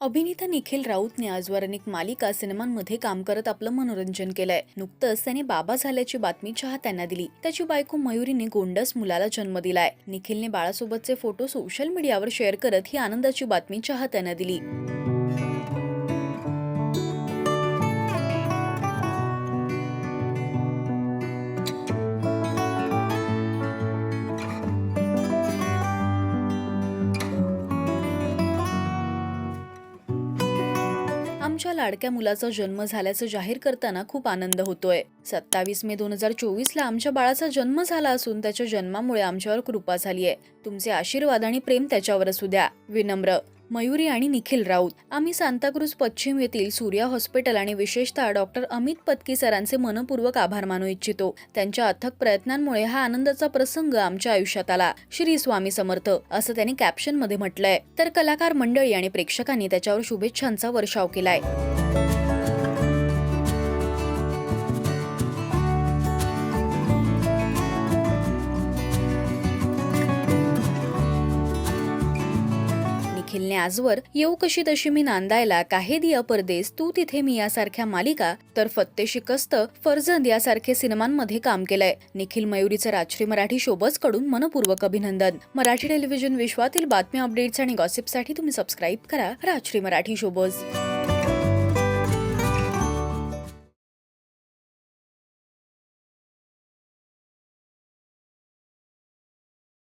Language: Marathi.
अभिनेता निखिल राऊतने आजवर अनेक मालिका सिनेमांमध्ये काम करत आपलं मनोरंजन केलंय. नुकतंच त्याने बाबा झाल्याची बातमी चाहत्यांना दिली. त्याची बायको मयुरीने गोंडस मुलाला जन्म दिलाय. निखिलने बाळासोबतचे फोटो सोशल मीडियावर शेअर करत ही आनंदाची बातमी चाहत्यांना दिली. आमच्या लाडक्या मुलाचा जन्म झाल्याचं जाहीर करताना खूप आनंद होतोय. सत्तावीस मे दोन हजार चोवीस ला आमच्या बाळाचा जन्म झाला असून त्याच्या जन्मामुळे आमच्यावर कृपा झालीय. तुमचे आशीर्वाद आणि प्रेम त्याच्यावर असू द्या. विनम्र. मयुरी आणि निखिल राऊत. आम्ही सांताक्रूज पश्चिम येथील सूर्या हॉस्पिटल आणि विशेषतः डॉक्टर अमित पत्की सरांचे मनपूर्वक आभार मानू इच्छितो. त्यांच्या अथक प्रयत्नांमुळे हा आनंदाचा प्रसंग आमच्या आयुष्यात आला. श्री स्वामी समर्थ असं त्यांनी कॅप्शनमध्ये म्हटलंय. तर कलाकार मंडळी आणि प्रेक्षकांनी त्याच्यावर शुभेच्छांचा वर्षाव केलाय. निखिलने आजवर येऊ कशी तशी मी नांदायला काही दिया परदेस तू तिथे मी यासारख्या मालिका तर फत्ते शिकस्त फर्जंद यासारखे सिनेमांमध्ये काम केलंय. निखिल मयुरीचं राजश्री मराठी शोबसकडून मनपूर्वक अभिनंदन. मराठी टेलिव्हिजन विश्वातील बातम्या अपडेट्स आणि गॉसिपसाठी तुम्ही सबस्क्राईब करा. राजश्री मराठी शोबस